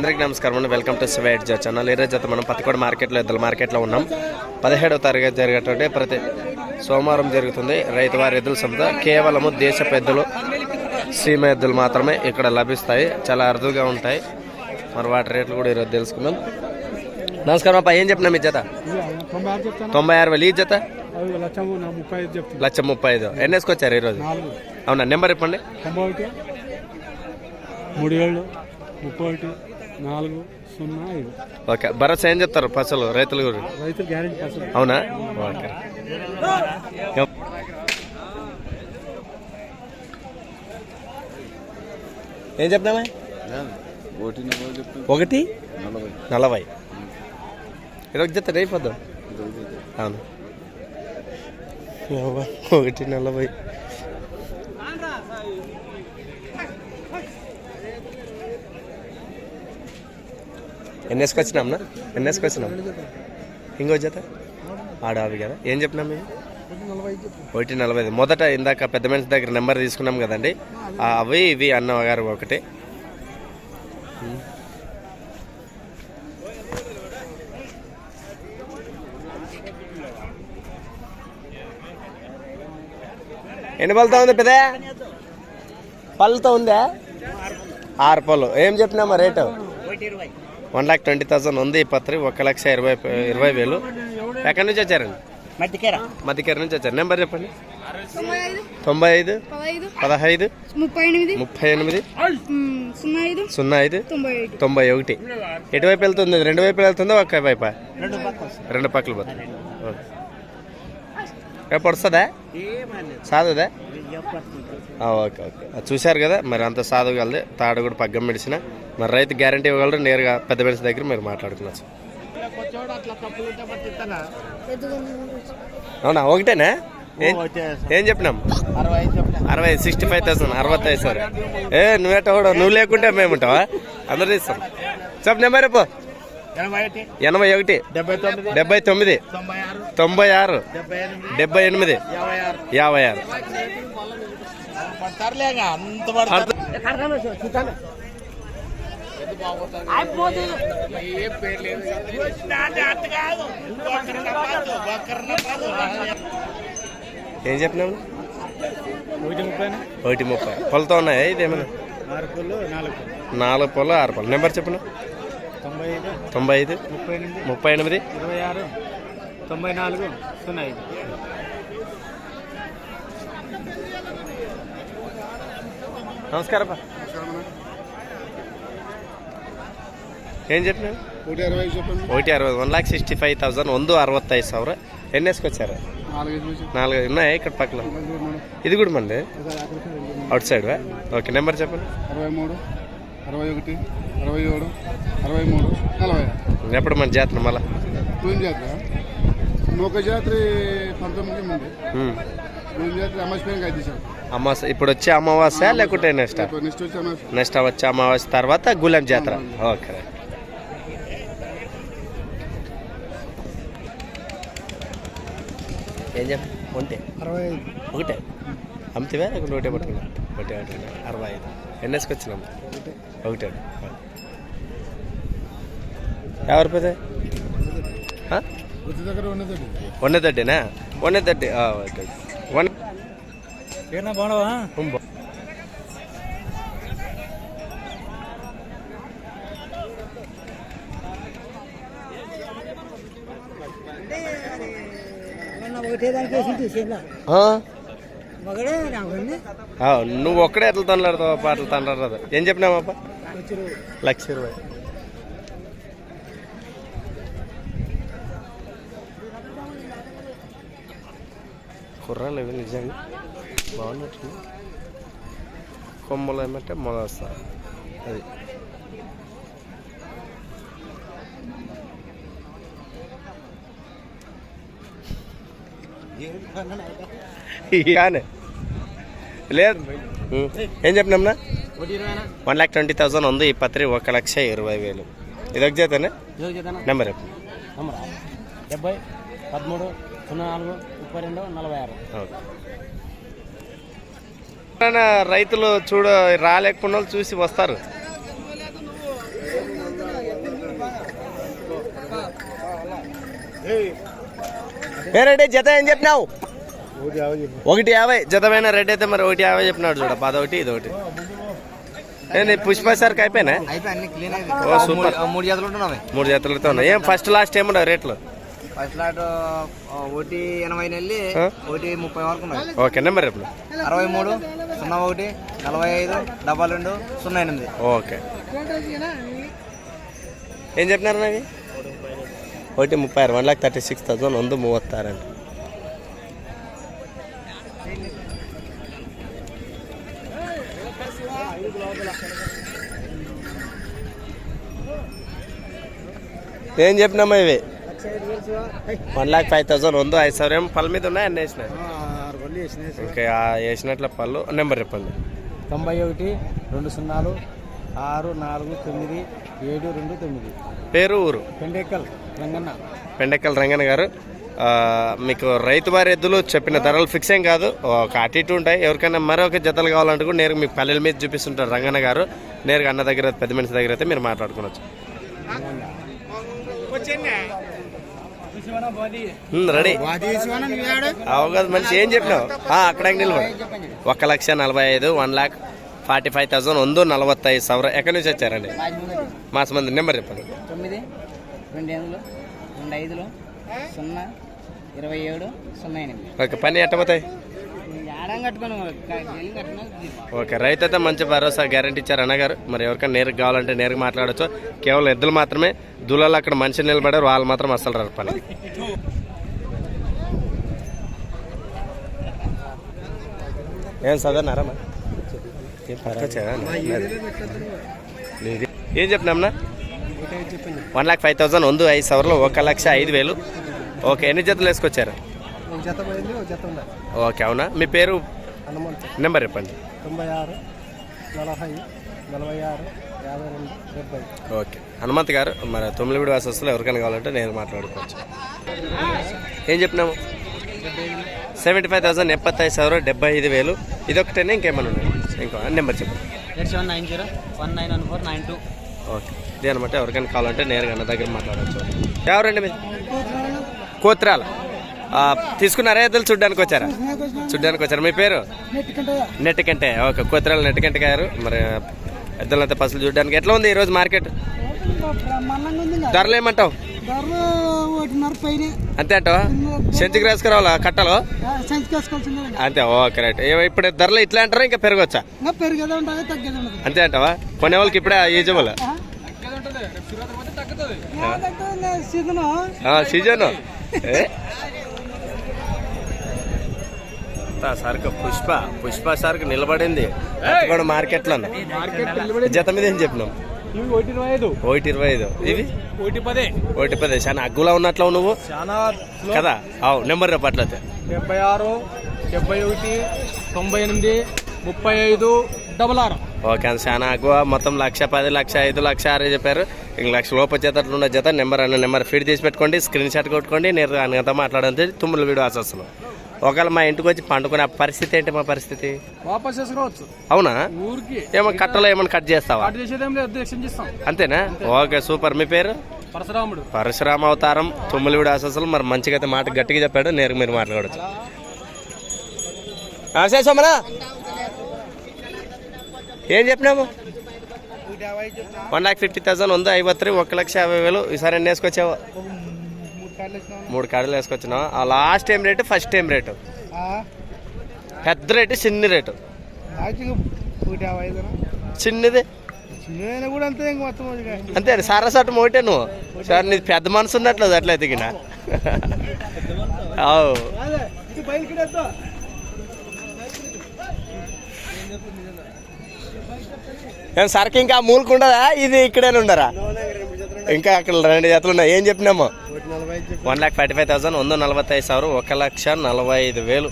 అందరికీ నమస్కారం అండి. వెల్కమ్ టు సివైట్ జా ఛానల్ ఈరోజు అయితే మనం పత్తికోడ మార్కెట్లో ఇద్దరు మార్కెట్లో ఉన్నాం. పదిహేడవ తరగతి జరిగేటువంటి ప్రతి సోమవారం జరుగుతుంది. రైతు వారి ఎద్దుల సంత. కేవలము దేశ పెద్దలు సీమ ఎద్దులు మాత్రమే ఇక్కడ లభిస్తాయి. చాలా అరుదుగా ఉంటాయి. మరి వాటి రేట్లు కూడా ఈరోజు తెలుసుకుందాం. నమస్కారం అప్ప ఏం చెప్పినా మీ జత? తొంభై ఆరు వేలు ఈ జత? లక్ష ముప్పై ఐదు. ఎన్ని వేసుకొచ్చారు ఈరోజు? అవునా నెంబర్ ఇప్పండి. మూడు ఏళ్ళు ముప్పై ఒకటి నాలుగు సున్నా ఐదు. ఓకే భరోసా ఏం చెప్తారు పసలు రైతుల గురించి? రైతులు గ్యారెంటీ పర్సెంట్ అవునా? ఓకే. ఏం చెప్తామా? ఒకటి? నలభై. ఈరోజు చెప్తాడు అయిపోద్దాం? అవును. ఒకటి నలభై. ఎన్ఎస్కి వచ్చినాంనా ఎన్ఎస్కి వచ్చినాం. ఇంకో జత? ఆడావి కదా. ఏం చెప్పినాం మేము? నలభై ఒకటి నలభై ఐదు. మొదట ఇందాక పెద్ద మనిషి దగ్గర నెంబర్ తీసుకున్నాం కదండి. అవి ఇవి అన్నగారు ఒకటి. ఎన్ని పళ్ళతో ఉంది పెద్ద? పళ్ళతో ఉందా? ఆరు పళ్ళు. ఏం చెప్పినామా rate? One lakh twenty thousand ఉంది ఈ పత్రి ఒక లక్ష ఇరవై ఇరవై వేలు. ఎక్కడి నుంచి వచ్చారండి? మధ్యకేర నుంచి వచ్చారు. నెంబర్ చెప్పండి. తొంభై ఐదు. పదహైదు. ముప్పై ఎనిమిది. ముప్పై ఎనిమిది మ్, సున్నా ఐదు. తొంభై ఒకటి. ఎటువైపు వెళ్తుంది? రెండు వైపు వెళ్తుందా ఒక్క వైపా? రెండు పక్కలు. పోతుంది. ఓకే. రేపు వస్తుందా సాదుదా? Okay okay. అది చూశారు కదా మరి అంత సాధుగలది తాడు కూడా పగ్గం మెడిసిన మరి రైతు గ్యారంటీ ఇవ్వగలరు? నేరుగా పెద్ద మనిషి దగ్గర మీరు మాట్లాడుకున్నారు. అవునా ఒకటేనా? ఏం? ఏం చెప్పినాం? అరవై సిక్స్టీ ఫైవ్ థౌసండ్ అరవై సార్. ఏ నువ్వేట కూడా నువ్వు లేకుంటే మేము ఉంటావా? అందరూ ఇస్తాం. చెప్పు నెంబర్ రేపు ఎనభై ఒకటి డెబ్బై తొమ్మిది తొంభై ఆరు డెబ్బై ఎనిమిది యాభై ఆరు. పడతారులేగా అంత పడతారు. ఏం చెప్పినాము ఒకటి ముప్పై ఒకటి ముప్పై. పొలతో ఉన్నాయా ఇదేమైనా నాలుగు నాలుగు పొలం ఆరు పొలం నెంబర్ చెప్పిన తొంభై ఐదు. తొంభై ఐదు. ముప్పై ఎనిమిది. ముప్పై ఎనిమిది. ఇరవై ఆరు. తొంభై నాలుగు. సున్నా ఐదు. నమస్కారం ఏం చెప్పారు ఒకటి అరవై చెప్పండి. ఒకటి అరవై one lakh sixty five thousand ಒಂದು ఐదు సవర. ఎన్ని వేసుకొచ్చారు నాలుగు ఉన్నాయా ఇక్కడ పక్కన ఇది కూడా మంది? అవుట్ సైడ్ ఓకే నెంబర్ చెప్పండి. అరవై మూడు అరవై ఒకటి అరవై ఏడు అరవై మూడు నలభై ఎప్పుడు మన జాతర మళ్ళీ? జాతర. ఒక జాతర పంతొమ్మిది మంది. అమావాస్య ఇప్పుడు వచ్చే అమావాస్య లేకుంటే నెక్స్ట్? నెక్స్ట్ వచ్చి అమావాస్య తర్వాత గులాం జాతర. ఓకే. ఏం చెప్ప ఉంటే అరవై ఒకటే. అమ్మితివా లేకుంటే ఒకటే పట్టుకున్నా? ఒకటే పట్టుకున్నా. అరవై ఐదు ఎన్ని వేసుకొచ్చినాం ఒకటే ఎవరి ఉన్నది ఉన్నదడ్డేనా ఉన్నదడ్డి ఓకే. వన్. ఏనా బాగున్నావా? నువ్వు ఒక్కడే ఎట్లా తండ్లాడతావు పాటలు తండ్లాడదు ఏం చెప్పినావప్ప లక్ష ఇరవై. కుర్రాలు ఇవి నిజంగా. బాగున్నట్టు కొమ్మలు ఏమంటే మొదస్తా అది. కానీ లేదు. ఏం చెప్పినాంనా వన్ ల్యాక్ ట్వంటీ థౌసండ్ ఉంది ఈ పత్రి ఒక లక్ష ఇరవై వేలు. ఇది ఒక చేతనే? నెంబర్ చెప్పు. డెబ్బై పదమూడు సున్నా నాలుగు ముప్పై రెండు నలభై ఆరు. రైతులు చూడ రాలేకుండా చూసి వస్తారు. రెడ్డి జత ఏం చెప్పినావు? ఒకటి యాభై. జతమైన రెడ్ అయితే మరి ఒకటి యాభై చెప్పినాడు చూడ బాదోటి ఇది ఒకటి నేను పుష్ప సార్కి అయిపోయినా ఓ సూపర్. మూడు జాతలు మూడు జాతలతో ఉన్నాయి ఏం ఫస్ట్ లాస్ట్ ఏమున్నావు రేట్లు? ఫస్ట్ లాట్ ఒకటి ఎనభై నెల్లి ఒకటి ముప్పై వరకు ఉన్నాయి ఓకే నెంబర్ ఇప్పుడు అరవై మూడు సున్నా ఒకటి నలభై ఐదు డబల్ రెండు సున్నా ఎనిమిది. ఓకే. ఏం చెప్పినారు నాది ఒకటి ముప్పై ఆరు one lakh thirty six thousand ಒಂದು ಮೂವತ್ತಾರಂడి ఏం చెప్పినామా ఇవి? వన్ ల్యాక్ ఫైవ్ థౌసండ్ ఉందో ఐదు సార్ ఏమో పళ్ళ మీద ఉన్నాయి అన్నీ వేసినాయి. ఓకే వేసినట్ల పళ్ళు. నెంబర్ చెప్పండి. తొంభై ఒకటి రెండు సున్నాలు ఆరు నాలుగు తొమ్మిది ఏడు రెండు తొమ్మిది. పేరు ఊరు? పెండెక్కల్ రంగన్న. పెండెక్కల్ రంగన్న గారు. మీకు రైతు వారి ఎద్దులు చెప్పిన ధరలు ఫిక్స్ ఏం కాదు. ఒక అటు ఇటు ఉంటాయి. ఎవరికైనా మరొక జతలు కావాలంటే కూడా నేరుగా మీ పల్లెల మీద చూపిస్తుంటారు రంగన్న గారు. నేరుగా అన్న దగ్గర పెద్ద మనిషి దగ్గర అయితే మీరు మాట్లాడుకోవచ్చు. రెడీ. అవగాదు మనిషి ఏం చెప్పినావు? అక్కడ నిలబడి. ఒక లక్ష నలభై ఐదు one lakh forty five thousand వందో నలభై ఐదు సవర. ఎక్కడి నుంచి వచ్చారండి? మాస మంది నెంబర్ చెప్పండి. తొమ్మిది రెండు ఎనిమిది రెండు ఐదులో సున్నా ఇరవై ఏడు సున్నా ఎనిమిది. ఓకే పని ఎట్టబోతాయి? ఓకే రైతు అయితే మంచి భరోసా గ్యారంటీ ఇచ్చారు అన్నగారు. మరి ఎవరికైనా నేరుగా కావాలంటే నేరుగా మాట్లాడచ్చు. కేవలం ఎద్దులు మాత్రమే దూలాలు అక్కడ మంచి నిలబడారు వాళ్ళు మాత్రం అసలు రారు పని. ఏం చదవనారా ఏం చెప్పినామ్నా వన్ లాక్ ఫైవ్ థౌసండ్ ఉంది ఐదు సవర్లో ఒక లక్ష ఐదు వేలు. ఓకే ఎన్ని జతలు వేసుకొచ్చారు? ఓకే అవునా? మీ పేరు? నెంబర్ చెప్పండి. తొంభై ఆరు నలభై నలభై ఆరు యాభై రెండు డెబ్బై. ఓకే. హనుమంత్ గారు మరి తొమ్మిదివిడి వాసస్తులు ఎవరికైనా కావాలంటే నేను మాట్లాడుకోవచ్చు. ఏం చెప్పినాము? సెవెంటీ ఫైవ్ థౌసండ్ ఎప్పత్తైదు సవర డెబ్బై ఐదు వేలు. ఇదొకటేనే ఇంకేమైనా ఉన్నాయి ఇంకో నెంబర్ చెప్పండి eight seven nine zero one nine one four nine two. Okay. ఇదే అనమాట ఎవరికైనా కావాలంటే నేరుగా దగ్గర మాట్లాడవచ్చు ఎవరండి మీరు కోత్రాల. తీసుకున్నారా ఎద్దులు చూడ్డానికి వచ్చారా? చూడ్డానికి వచ్చారా? మీ పేరు? నెట్ కంటే ఓకే కోత్రాల నెట్ కంటే గారు. మరి ఎద్దులంతా పసులు చూడడానికి. ఎట్లా ఉంది ఈరోజు మార్కెట్? ధరలు ఏమంటావు? అంతే అంటావా? సెంచుకి రాసుకురావాలా కట్టలు? అంతే ఓకే రైట్. ఇప్పుడు ధరలు ఇట్లా అంటారా? ఇంకా పెరగవచ్చా ఉండదు అంతే అంటావా? కొనే వాళ్ళకి ఇప్పుడే యూజబుల్ సీజన్. సీజన్ సరుకు పుష్ప పుష్ప సరుకు నిలబడింది. కూడా మార్కెట్లో జత మీద ఏం చెప్పినాం ఒకటి ఇరవై ఐదు. ఒకటి ఇరవై ఐదు. ఇవి? ఒకటి పదే. ఒకటి పది. చాలా అగ్గులా ఉన్నట్లు నువ్వు. చాలా కదా? అవు నెంబర్ రేపు అట్లయితే. డెబ్బై ఆరు డెబ్బై ఒకటి తొంభై ఎనిమిది ముప్పై ఐదు డబల్ ఆరు. ఓకే అది చాలా అగ్గువ? మొత్తం లక్ష పది లక్ష ఐదు లక్ష ఆరు చెప్పారు. ఇంక లక్ష లోపు జతలు ఉన్న జత. నెంబర్ అన్న నెంబర్ ఫీడ్ చేసి పెట్టుకోండి. స్క్రీన్ షాట్ కొట్టుకోండి. నేను అన్నతో మాట్లాడంతే తుమ్ములు వీడియో అసలు ఒకవేళ మా ఇంటికి వచ్చి పండుకునే పరిస్థితి ఏంటి మా పరిస్థితి? వాపస్ చేసుకోవచ్చు. అవునా? ఊరికి. ఏమో కట్టలో ఏమైనా కట్ చేస్తావా? అంతేనా? Okay super. మీ పేరు? పరశురాముడు. పరశురామ అవతారం తుమ్ములవిడి అసలు. మరి మంచిగా అయితే మాట గట్టిగా చెప్పాడు నేరుగా మీరు మాట్లాడచ్చు. సోమనా. ఏం చెప్పినాము? వన్ లాక్ ఫిఫ్టీ థౌసండ్ ఉంది? ఐవత్రి ఒక లక్ష యాభై వేలు. ఈసారి ఎన్ని వేసుకొచ్చావు? మూడు కాడలు వేసుకొచ్చినావు ఆ last time rate first time rate. పెద్ద రేటు చిన్ని రేటు. చిన్నది. అంతే సారసట్టు మోటే నువ్వు. సార్ నీది పెద్ద మనసు ఉన్నట్లేదు అట్లయితే గిన అవు. ఏం సరికి ఇంకా మూలకుండదా ఇది ఇక్కడే ఉండరా? ఇంకా అక్కడ రెండు జతలు ఉన్నాయి. ఏం చెప్పినాము? one lakh forty five thousand వంద నలభై ಸಾವಿರ ఒక లక్ష నలభై ఐదు వేలు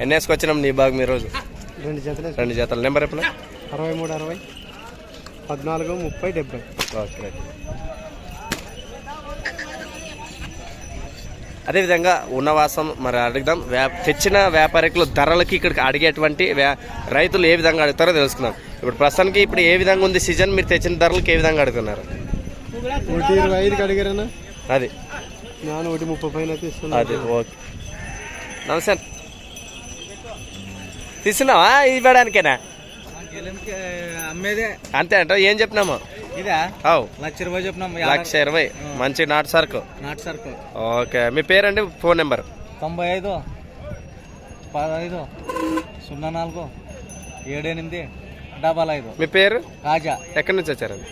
ఎన్ని వేసుకొచ్చినాం నీ బాగు మీ రోజు రెండు జతలు రెండు జతలు నెంబర్ ఎప్పుడు అరవై మూడు అరవై పద్నాలుగు ముప్పై డెబ్బై ఓకే అదేవిధంగా ఉన్నవాసం మరి అడుగుదాం వ్యా తెచ్చిన వ్యాపారికులు ధరలకి ఇక్కడికి అడిగేటువంటి వ్యా- రైతులు ఏ విధంగా అడుగుతారో తెలుసుకుందాం ఇప్పుడు ప్రస్తుతానికి ఇప్పుడు ఏ విధంగా ఉంది సీజన్ మీరు తెచ్చిన ధరలకి ఏ విధంగా అడుగుతున్నారు ఒకటి ఇరవై ఐదుకి అడిగారన్నా అది నేను ఒకటి ముప్పై పైన తీసుకున్నాను అది ఓకే నమస్తే తీసుకున్నావా ఇవ్వడానికేనా అమ్మేదే. అంతే అంట ఏం చెప్పినాము ఇదా? అవు లక్ష రూపాయలు చెప్పినాం లక్ష ఇరవై. మంచి నాటు సరుకు. నాటు సరుకు. ఓకే. మీ పేరండి? Phone number. తొంభై ఐదు పదహైదు సున్నా నాలుగు ఏడు ఎనిమిది డబల్ ఐదు. మీ పేరు? కాజా ఎక్కడి నుంచి వచ్చారండి?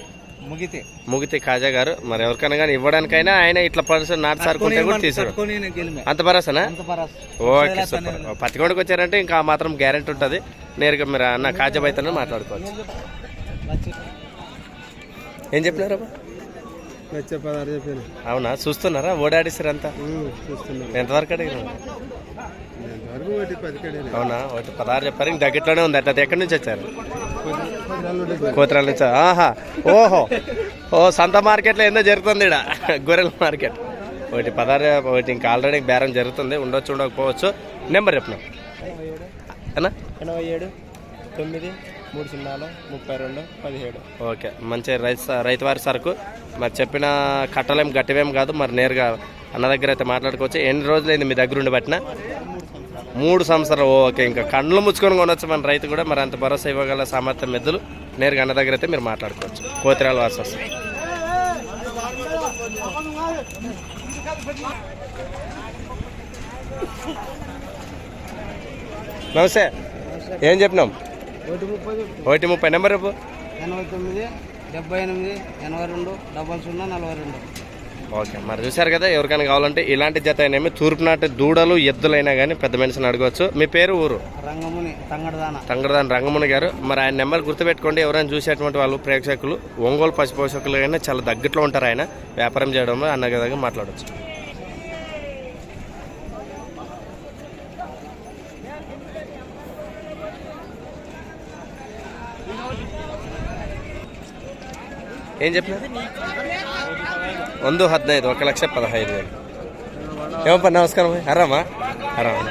ముగితే. ముగితి కాజా గారు. మరి ఎవరికైనా కానీ ఇవ్వడానికైనా ఆయన ఇట్లా పర్సన్ నాటు సరుకు ఉంటే కూడా గెలిమే. అంత భరోసానా? Okay super. పత్తికొండకు వచ్చారంటే ఇంకా ఆ మాత్రం గ్యారెంటీ ఉంటుంది. నేరుగా మీరు అన్న కాజా బైతనే మాట్లాడుకోవచ్చు. ఏం చెప్పినారు అవునా? చూస్తున్నారా? ఓడాడిస్తారు అంతా చూస్తున్నాను ఎంతవరకు అడిగిన అవునా? ఒకటి పదహారు చెప్పారు. ఇంక దగ్గరలోనే ఉంది. అట్లా ఎక్కడి నుంచి వచ్చారు? కోతరాల ఆహా ఓహో. ఓ సంత మార్కెట్లో ఏందో జరుగుతుంది ఇక్కడ గొర్రెల మార్కెట్. ఒకటి పదహారు ఒకటి ఇంకా ఆల్రెడీ బేరం జరుగుతుంది. ఉండొచ్చు ఉండకపోవచ్చు. నెంబర్ చెప్పిన ఎనభై ఏడు తొమ్మిది మూడు సున్నాలు ముప్పై రెండు పదిహేడు. ఓకే. మంచి రైతు రైతు వారి సరుకు. మరి చెప్పిన కట్టలేం గట్టివేం కాదు. మరి నేరుగా అన్న దగ్గర అయితే మాట్లాడుకోవచ్చు. ఎన్ని రోజులైంది మీ దగ్గర ఉండి పట్టిన? మూడు సంవత్సరాలు ఓకే ఇంకా కండ్లు ముచ్చుకొని కొనొచ్చు మన రైతు కూడా. మరి అంత భరోసా ఇవ్వగల సామర్థ్యం ఎద్దులు నేరుగా అన్న దగ్గర అయితే మీరు మాట్లాడుకోవచ్చు. కోతిరాల వాసస్ నమస్తే. ఏం చెప్పినాం? ఒకటి ముప్పై ఒకటి ముప్పై. నెంబర్ రేపు ఎనభై తొమ్మిది డెబ్బై ఎనిమిది ఎనభై రెండు డబల్ సున్నా నలభై రెండు. ఓకే. మరి చూశారు కదా ఎవరికైనా కావాలంటే ఇలాంటి జత అయినా తూర్పు నాటి దూడలు ఎద్దులైనా కానీ పెద్ద మనిషిని అడగవచ్చు మీ పేరు ఊరు? రంగముని తంగడదాన. తంగడదాని రంగముని గారు. మరి ఆయన నెంబర్ గుర్తుపెట్టుకోండి ఎవరైనా చూసేటువంటి వాళ్ళు ప్రేక్షకులు ఒంగోలు పశు పోషకులు అయినా చాలా దగ్గరలో ఉంటారు ఆయన. వ్యాపారం చేయడంలో అన్న విధంగా మాట్లాడవచ్చు ఏం చెప్పిన ಒಂದು ಹದಿನೈದು ఒక లక్ష పదహైదు వేలు ఏమప్ప నమస్కారం అరామా అరామా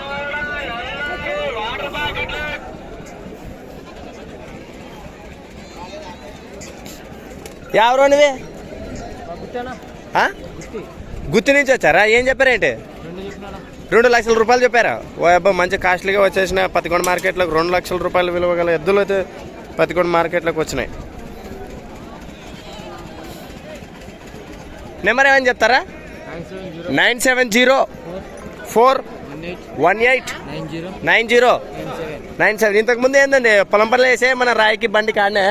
ఎవరు నువ్వే ఆ? గుత్తి నుంచి వచ్చారా ఏం చెప్పారేంటి రెండు లక్షల రూపాయలు చెప్పారా ఓ అబ్బా మంచి కాస్ట్లీగా వచ్చేసిన పతికొండ మార్కెట్లోకి రెండు లక్షల రూపాయలు విలువ గల ఎద్దులు అయితే పతికొండ మార్కెట్లోకి వచ్చినాయి నెంబర్ ఏమని చెప్తారా? Nine seven zero four one eight nine zero nine seven. ఇంతకు ముందు ఏందండి? పొలం పనులు వేసే మన రాయికి బండి కాడనే?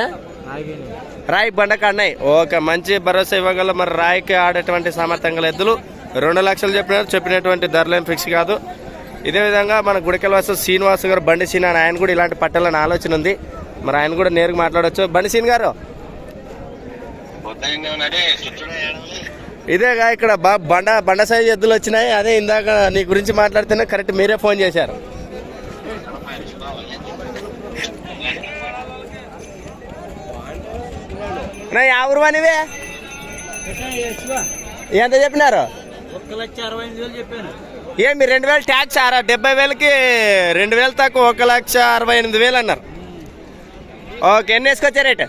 రాయి బండ కాడినాయి ఓకే మంచి భరోసా ఇవ్వగల మరి రాయికి ఆడేటువంటి సామర్థ్యం గల ఎద్దులు. రెండు లక్షలు చెప్పినారు చెప్పినటువంటి ధరలేం ఫిక్స్ కాదు. ఇదే విధంగా మన గుడికెళ్ళవాసు శ్రీనివాస్ గారు బండి సీన్ అని ఆయన కూడా ఇలాంటి పట్టాలని ఆలోచన ఉంది. మరి ఆయన కూడా నేరుగా మాట్లాడవచ్చు బండి సీన్ గారు. ఇదేగా ఇక్కడ బండ బండ సైజు ఎద్దులు వచ్చినాయి. అదే ఇందాక నీ గురించి మాట్లాడితేనే కరెక్ట్ మీరే ఫోన్ చేశారు. నా అనివే ఎంత చెప్పినారు? చెప్పాను. ఏమి రెండు వేలు ట్యాక్స్ ఆరా? డెబ్బై వేలకి రెండు వేలు తక్కువ ఒక లక్ష అరవై ఎనిమిది వేలు అన్నారు. ఓకే ఎన్ని వేసుకొచ్చా రేట్?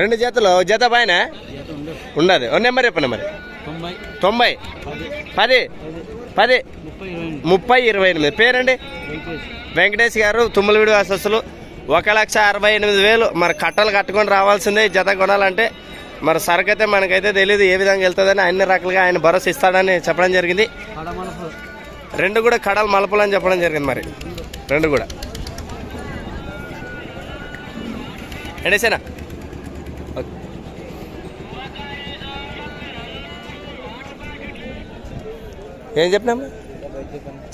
రెండు జతలు జత పైన? ఉండదు ఓ నెంబర్ చెప్పండి మరి తొంభై. పది. పది. ముప్పై ఇరవై ఎనిమిది. పేరండి? వెంకటేష్. గారు తుమ్మలవిడి వాసస్సులు ఒక లక్ష అరవై ఎనిమిది వేలు. మరి కట్టలు కట్టుకొని రావాల్సిందే జత కొనాలంటే. మరి సరుకు అయితే మనకైతే తెలియదు ఏ విధంగా వెళ్తుందని అన్ని రకాలుగా ఆయన భరోసా ఇస్తాడని చెప్పడం జరిగింది. రెండు కూడా కడలు మలపలు అని చెప్పడం జరిగింది మరి. రెండు కూడా. ఎడేసేనా? ఏం చెప్పినాము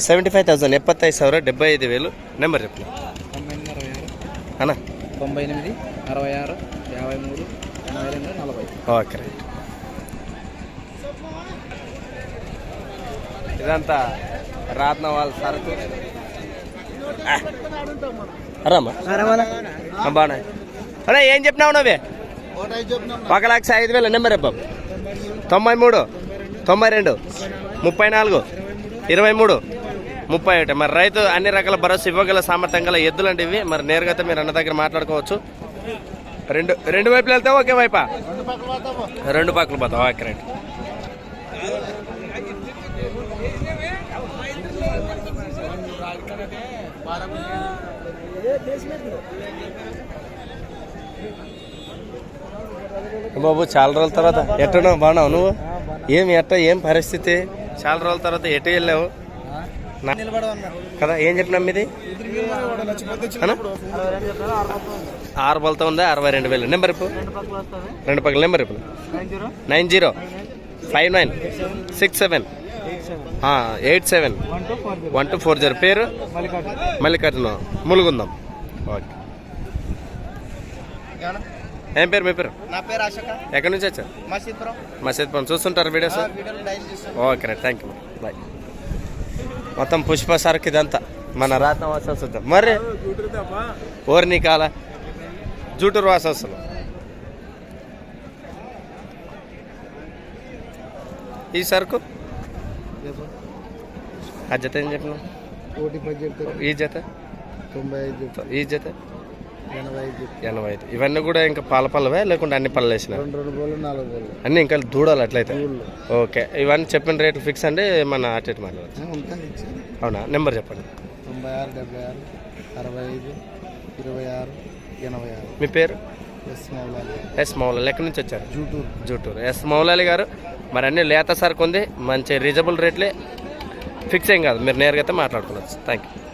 సెవెంటీ ఫైవ్ థౌసండ్ ఎప్పత్తైదు సవర డెబ్బై ఐదు వేలు. నెంబర్ చెప్పిన అన్నా. తొంభై ఎనిమిది అరవై ఆరు యాభై మూడు ఎనభై రెండు నలభై. Okay right. ఇదంతా రాత్న వాళ్ళ సరుకు అరే ఏం చెప్పినావు నవే ఒక లక్ష ఐదు వేల నెంబర్ బాబు తొంభై మూడు తొంభై రెండు. ముప్పై నాలుగు. ఇరవై మూడు. ముప్పై ఒకటి. మరి రైతు అన్ని రకాల భరోసా ఇవ్వగల సామర్థ్యం గల ఎద్దులు అంటే ఇవి మరి నేరుగా మీరు అన్న దగ్గర మాట్లాడుకోవచ్చు. రెండు రెండు వైపులు వెళ్తావు ఒకే వైపా? రెండు పక్కలు పోతావు? Okay right. బాబు చాలా రోజుల తర్వాత ఎట్టున్నావు? బాగున్నావు నువ్వు? ఏం ఎట్ట? ఏం పరిస్థితి? చాలా రోజుల తర్వాత ఎటు వెళ్ళావు? కదా ఏం చెప్పినా మీది? ఆరు బలతో ఉందా? అరవై రెండు వేలు. నెంబర్ ఇప్పుడు రెండు పక్కల నెంబర్ ఇప్పుడు nine zero. Five nine. Six seven. Eight seven. One two four zero. పేరు? మల్లికార్జున. ములుగుందాం. ఓకే. ఏం పేరు మీ పేరు? నా పేరు అశోక. ఎక్కడి నుంచి వచ్చారు? మసీద్పురం. మసీద్పురం. చూస్తుంటారు videos? Okay right. Thank you bye మొత్తం పుష్ప సరుకు ఇదంతా. మన రాత్న వాసవస్తుంది మరి ఓర్ని కాల జూటూరు వాసవస్తులు ఈ సరుకు? ఆ జత ఏం చెప్తారు. ఈ జత? తొంభై ఈ జత? ఎనభై ఐదు ఇవన్నీ కూడా ఇంకా పాల పళ్ళవే? లేకుంటే అన్ని పళ్ళు వేసిన? అన్నీ ఇంకా దూడాలి అట్లయితే? ఓకే. ఇవన్నీ చెప్పిన రేట్లు ఫిక్స్ అండి మన అటు ఇటు మాట్లాడచ్చు. అవునా? నెంబర్ చెప్పండి. తొంభై ఆరు డెబ్బై ఆరు అరవై ఐదు ఇరవై ఆరు ఎనభై ఆరు మీ పేరు? ఎస్ మౌలాలి. ఎస్ మౌలాలి. ఎక్కడి నుంచి వచ్చారు? జూటూరు. జూటూరు. ఎస్ మౌలాలి గారు మరి అన్ని లేత సరుకు ఉంది. మంచి రీజనబుల్ రేట్లే. ఫిక్స్ ఏం కాదు. మీరు నేరుగా అయితే మాట్లాడుకోవచ్చు. Thank you